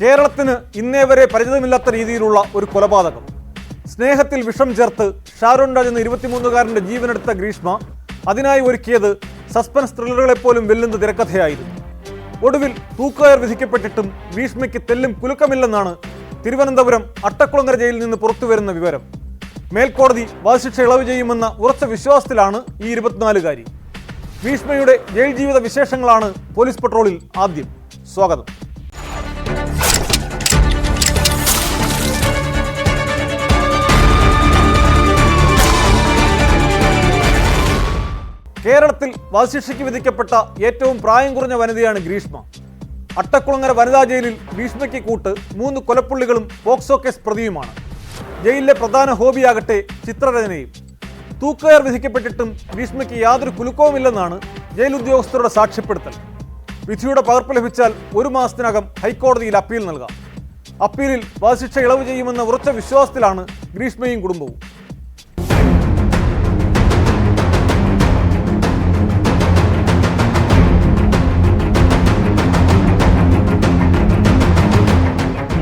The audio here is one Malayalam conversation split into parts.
കേരളത്തിന് ഇന്നേ വരെ പരിചിതമില്ലാത്ത രീതിയിലുള്ള ഒരു കൊലപാതകം. സ്നേഹത്തിൽ വിഷം ചേർത്ത് ഷാരോൺ എന്ന ഇരുപത്തിമൂന്നുകാരന്റെ ജീവനെടുത്ത ഗ്രീഷ്മ അതിനായി ഒരുക്കിയത് സസ്പെൻസ് ത്രില്ലറുകളെപ്പോലും വെല്ലുന്ന തിരക്കഥയായിരുന്നു. ഒടുവിൽ തൂക്കുകയർ വിധിക്കപ്പെട്ടിട്ടും ഗ്രീഷ്മയ്ക്ക് തെല്ലും കുലുക്കമില്ലെന്നാണ് തിരുവനന്തപുരം അട്ടക്കുളങ്ങര ജയിലിൽ നിന്ന് പുറത്തുവരുന്ന വിവരം. മേൽക്കോടതി വധശിക്ഷ ഇളവ് ചെയ്യുമെന്ന ഉറച്ച വിശ്വാസത്തിലാണ് ഈ ഇരുപത്തിനാലുകാരി. ഭീഷ്മയുടെ ജയിൽ ജീവിത വിശേഷങ്ങളാണ് പോലീസ് പട്രോളിൽ ആദ്യം. സ്വാഗതം. കേരളത്തിൽ വധശിക്ഷയ്ക്ക് വിധിക്കപ്പെട്ട ഏറ്റവും പ്രായം കുറഞ്ഞ വനിതയാണ് ഗ്രീഷ്മ. അട്ടക്കുളങ്ങര വനിതാ ജയിലിൽ ഗ്രീഷ്മയ്ക്ക് കൂട്ട് മൂന്ന് കൊലപ്പുള്ളികളും പോക്സോ കേസ് പ്രതിയുമാണ്. ജയിലിലെ പ്രധാന ഹോബിയാകട്ടെ ചിത്രരചനയും. തൂക്കുകയർ വിധിക്കപ്പെട്ടിട്ടും ഗ്രീഷ്മയ്ക്ക് യാതൊരു കുലുക്കവുമില്ലെന്നാണ് ജയിൽ ഉദ്യോഗസ്ഥരുടെ സാക്ഷ്യപ്പെടുത്തൽ. വിധിയുടെ പകർപ്പ് ലഭിച്ചാൽ ഒരു മാസത്തിനകം ഹൈക്കോടതിയിൽ അപ്പീൽ നൽകാം. അപ്പീലിൽ വധശിക്ഷ ഇളവ് ചെയ്യുമെന്ന ഉറച്ച വിശ്വാസത്തിലാണ് ഗ്രീഷ്മയും കുടുംബവും.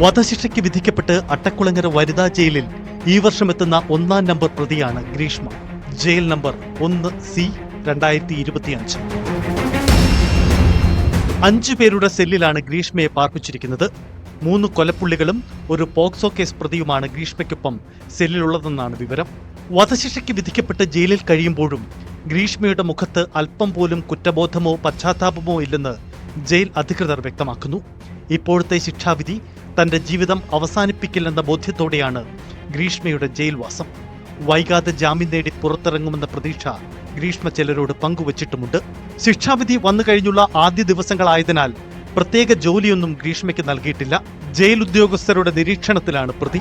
വധശിക്ഷയ്ക്ക് വിധിക്കപ്പെട്ട് അട്ടക്കുളങ്ങര വനിതാ ജയിലിൽ ഈ വർഷം എത്തുന്ന ഒന്നാം നമ്പർ പ്രതിയാണ് ഗ്രീഷ്മ. ജയിൽ നമ്പർ ഒന്ന് സി രണ്ടായിരത്തി ഇരുപത്തിയഞ്ച്. അഞ്ചു പേരുടെ സെല്ലിലാണ് ഗ്രീഷ്മയെ പാർപ്പിച്ചിരിക്കുന്നത്. മൂന്ന് കൊലപ്പുള്ളികളും ഒരു പോക്സോ കേസ് പ്രതിയുമാണ് ഗ്രീഷ്മയ്ക്കൊപ്പം സെല്ലിലുള്ളതെന്നാണ് വിവരം. വധശിക്ഷയ്ക്ക് വിധിക്കപ്പെട്ട് ജയിലിൽ കഴിയുമ്പോഴും ഗ്രീഷ്മയുടെ മുഖത്ത് അല്പം പോലും കുറ്റബോധമോ പശ്ചാത്താപമോ ഇല്ലെന്ന് ജയിൽ അധികൃതർ വ്യക്തമാക്കുന്നു. ഇപ്പോഴത്തെ ശിക്ഷാവിധി തന്റെ ജീവിതം അവസാനിപ്പിക്കില്ലെന്ന ബോധ്യത്തോടെയാണ് ഗ്രീഷ്മയുടെ ജയിൽവാസം. വൈകാതെ ജാമ്യം നേടി പുറത്തിറങ്ങുമെന്ന പ്രതീക്ഷ ഗ്രീഷ്മ ചിലരോട് പങ്കുവച്ചിട്ടുമുണ്ട്. ശിക്ഷാവിധി വന്നു കഴിഞ്ഞുള്ള ആദ്യ ദിവസങ്ങളായതിനാൽ പ്രത്യേക ജോലിയൊന്നും ഗ്രീഷ്മയ്ക്ക് നൽകിയിട്ടില്ല. ജയിൽ ഉദ്യോഗസ്ഥരുടെ നിരീക്ഷണത്തിലാണ് പ്രതി.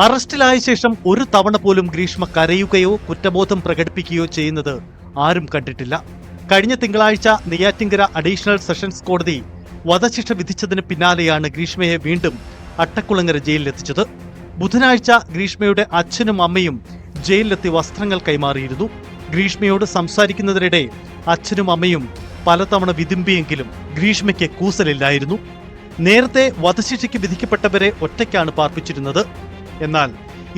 അറസ്റ്റിലായ ശേഷം ഒരു തവണ പോലും ഗ്രീഷ്മ കരയുകയോ കുറ്റബോധം പ്രകടിപ്പിക്കുകയോ ചെയ്യുന്നത് ആരും കണ്ടിട്ടില്ല. കഴിഞ്ഞ തിങ്കളാഴ്ച നെയ്യാറ്റിങ്കര അഡീഷണൽ സെഷൻസ് കോടതി വധശിക്ഷ വിധിച്ചതിന് പിന്നാലെയാണ് ഗ്രീഷ്മയെ വീണ്ടും അട്ടക്കുളങ്ങര ജയിലിലെത്തിച്ചത്. ബുധനാഴ്ച ഗ്രീഷ്മയുടെ അച്ഛനും അമ്മയും ജയിലിലെത്തി വസ്ത്രങ്ങൾ കൈമാറിയിരുന്നു. ഗ്രീഷ്മയോട് സംസാരിക്കുന്നതിനിടെ അച്ഛനും അമ്മയും പലതവണ വിതുമ്പിയെങ്കിലും ഗ്രീഷ്മയ്ക്ക് കൂസലില്ലായിരുന്നു. നേരത്തെ വധശിക്ഷയ്ക്ക് വിധിക്കപ്പെട്ടവരെ ഒറ്റയ്ക്കാണ് പാർപ്പിച്ചിരുന്നത്. എന്നാൽ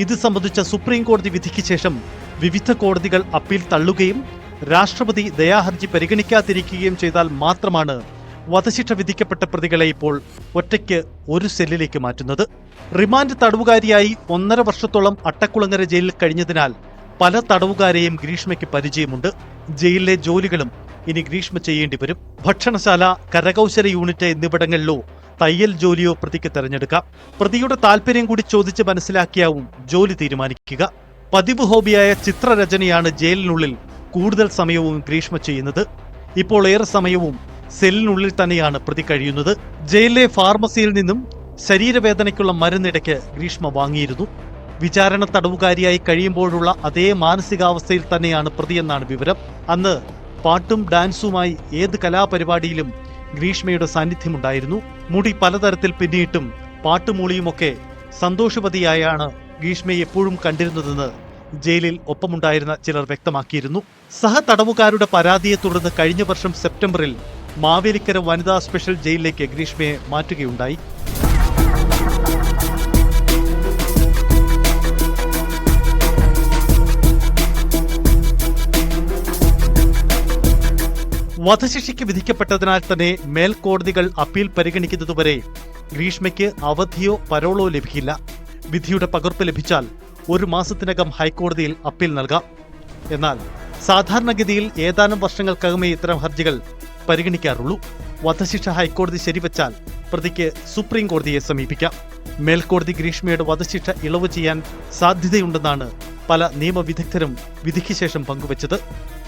ഇത് സംബന്ധിച്ച സുപ്രീം കോടതി വിധിക്ക് ശേഷം വിവിധ കോടതികൾ അപ്പീൽ തള്ളുകയും രാഷ്ട്രപതി ദയാഹർജി പരിഗണിക്കാതിരിക്കുകയും ചെയ്താൽ മാത്രമാണ് വധശിക്ഷ വിധിക്കപ്പെട്ട പ്രതികളെ ഇപ്പോൾ ഒറ്റയ്ക്ക് ഒരു സെല്ലിലേക്ക് മാറ്റുന്നത്. റിമാൻഡ് തടവുകാരിയായി ഒന്നര വർഷത്തോളം അട്ടക്കുളങ്ങര ജയിലിൽ കഴിഞ്ഞതിനാൽ പല തടവുകാരെയും ഗ്രീഷ്മയ്ക്ക് പരിചയമുണ്ട്. ജയിലിലെ ജോലികളും ഇനി ഗ്രീഷ്മ ചെയ്യേണ്ടി വരും. ഭക്ഷണശാല കരകൗശല യൂണിറ്റ് എന്നിവിടങ്ങളിലോ തയ്യൽ ജോലിയോ പ്രതിക്ക് തെരഞ്ഞെടുക്കാം. പ്രതിയുടെ താല്പര്യം കൂടി ചോദിച്ച് മനസ്സിലാക്കിയാവും ജോലി തീരുമാനിക്കുക. പതിവ് ഹോബിയായ ചിത്രരചനയാണ് ജയിലിനുള്ളിൽ കൂടുതൽ സമയവും ഗ്രീഷ്മ ചെയ്യുന്നത്. ഇപ്പോൾ ഏറെ സമയവും സെല്ലിനുള്ളിൽ തന്നെയാണ് പ്രതി കഴിയുന്നത്. ജയിലിലെ ഫാർമസിയിൽ നിന്നും ശരീരവേദനയ്ക്കുള്ള മരുന്നിടയ്ക്ക് ഗ്രീഷ്മ വാങ്ങിയിരുന്നു. വിചാരണ തടവുകാരിയായി കഴിയുമ്പോഴുള്ള അതേ മാനസികാവസ്ഥയിൽ തന്നെയാണ് പ്രതിയെന്നാണ് വിവരം. അന്ന് പാട്ടും ഡാൻസുമായി ഏത് കലാപരിപാടിയിലും ഗ്രീഷ്മയുടെ സാന്നിധ്യമുണ്ടായിരുന്നു. മുടി പലതരത്തിൽ പിന്നിയിട്ടും പാട്ടുമൂളിയുമൊക്കെ സന്തോഷവതിയായാണ് ഗ്രീഷ്മയെ എപ്പോഴും കണ്ടിരുന്നതെന്ന് ജയിലിൽ ഒപ്പമുണ്ടായിരുന്ന ചിലർ വ്യക്തമാക്കിയിരുന്നു. സഹതടവുകാരുടെ പരാതിയെ തുടർന്ന് കഴിഞ്ഞ വർഷം സെപ്റ്റംബറിൽ മാവേലിക്കര വനിതാ സ്പെഷ്യൽ ജയിലിലേക്ക് ഗ്രീഷ്മയെ മാറ്റുകയുണ്ടായി. വധശിക്ഷയ്ക്ക് വിധിക്കപ്പെട്ടതിനാൽ തന്നെ മേൽക്കോടതികൾ അപ്പീൽ പരിഗണിക്കുന്നതുവരെ ഗ്രീഷ്മയ്ക്ക് അവധിയോ പരോളോ ലഭിക്കില്ല. വിധിയുടെ പകർപ്പ് ലഭിച്ചാൽ ഒരു മാസത്തിനകം ഹൈക്കോടതിയിൽ അപ്പീൽ നൽകാം. എന്നാൽ സാധാരണഗതിയിൽ ഏതാനും വർഷങ്ങൾക്കകമേ ഇത്തരം ഹർജികൾ പരിഗണിക്കാറുള്ളൂ. വധശിക്ഷ ഹൈക്കോടതി ശരിവച്ചാൽ പ്രതിക്ക് സുപ്രീം കോടതിയെ സമീപിക്കാം. മേൽക്കോടതി ഗ്രീഷ്മയുടെ വധശിക്ഷ ഇളവ് ചെയ്യാൻ സാധ്യതയുണ്ടെന്നാണ് പല നിയമവിദഗ്ധരും വിധിക്ക് ശേഷം പങ്കുവച്ചത്.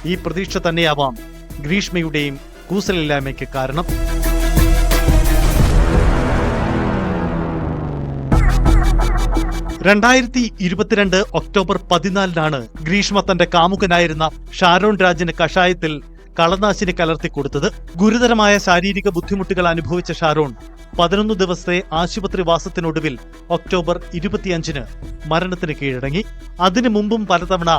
ഈ പ്രതീക്ഷ തന്നെയാവാം ഗ്രീഷ്മയുടെയും കൂസലില്ലായ്മയ്ക്ക് കാരണം. രണ്ടായിരത്തി ഇരുപത്തിരണ്ട് ഒക്ടോബർ പതിനാലിനാണ് ഗ്രീഷ്മ തന്റെ കാമുകനായിരുന്ന ഷാരോൺ രാജിന് കഷായത്തിൽ കളനാശിനി കലർത്തി കൊടുത്തത്. ഗുരുതരമായ ശാരീരിക ബുദ്ധിമുട്ടുകൾ അനുഭവിച്ച ഷാരോൺ പതിനൊന്ന് ദിവസത്തെ ആശുപത്രി വാസത്തിനൊടുവിൽ ഒക്ടോബർ ഇരുപത്തിയഞ്ചിന് മരണത്തിന് കീഴടങ്ങി. അതിനു മുമ്പും പലതവണ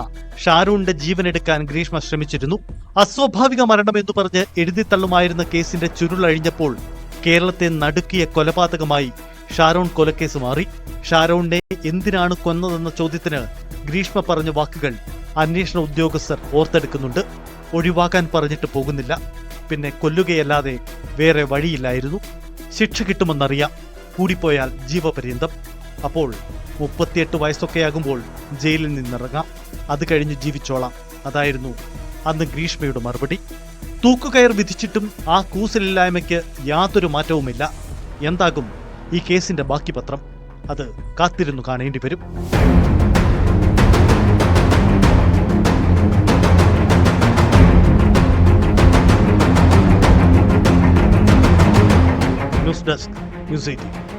ഷാരൂണിന്റെ ജീവനെടുക്കാൻ ഗ്രീഷ്മ ശ്രമിച്ചിരുന്നു. അസ്വാഭാവിക മരണമെന്നു പറഞ്ഞ് എഴുതിത്തള്ളുമായിരുന്ന കേസിന്റെ ചുരുളഴിഞ്ഞപ്പോൾ കേരളത്തെ നടുക്കിയ കൊലപാതകമായി ഷാരോൺ കൊലക്കേസ് മാറി. ഷാരോണിനെ എന്തിനാണ് കൊന്നതെന്ന ചോദ്യത്തിന് ഗ്രീഷ്മ പറഞ്ഞ വാക്കുകൾ അന്വേഷണ ഉദ്യോഗസ്ഥർ ഓർത്തെടുക്കുന്നുണ്ട്. ഒഴിവാക്കാൻ പറഞ്ഞിട്ട് പോകുന്നില്ല. പിന്നെ കൊല്ലുകയല്ലാതെ വേറെ വഴിയില്ലായിരുന്നു. ശിക്ഷ കിട്ടുമെന്നറിയാം. കൂടിപ്പോയാൽ ജീവപര്യന്തം. അപ്പോൾ മുപ്പത്തിയെട്ട് വയസ്സൊക്കെയാകുമ്പോൾ ജയിലിൽ നിന്നിറങ്ങാം. അത് കഴിഞ്ഞ് ജീവിച്ചോളാം. അതായിരുന്നു അന്ന് ഗ്രീഷ്മയുടെ മറുപടി. തൂക്കുകയർ വിധിച്ചിട്ടും ആ കൂസലില്ലായ്മയ്ക്ക് യാതൊരു മാറ്റവുമില്ല. എന്താകും? ഈ കേസിന്റെ ബാക്കി പത്രം അത് കാത്തിരുന്നു കാണേണ്ടി വരും. News desk news eighteen.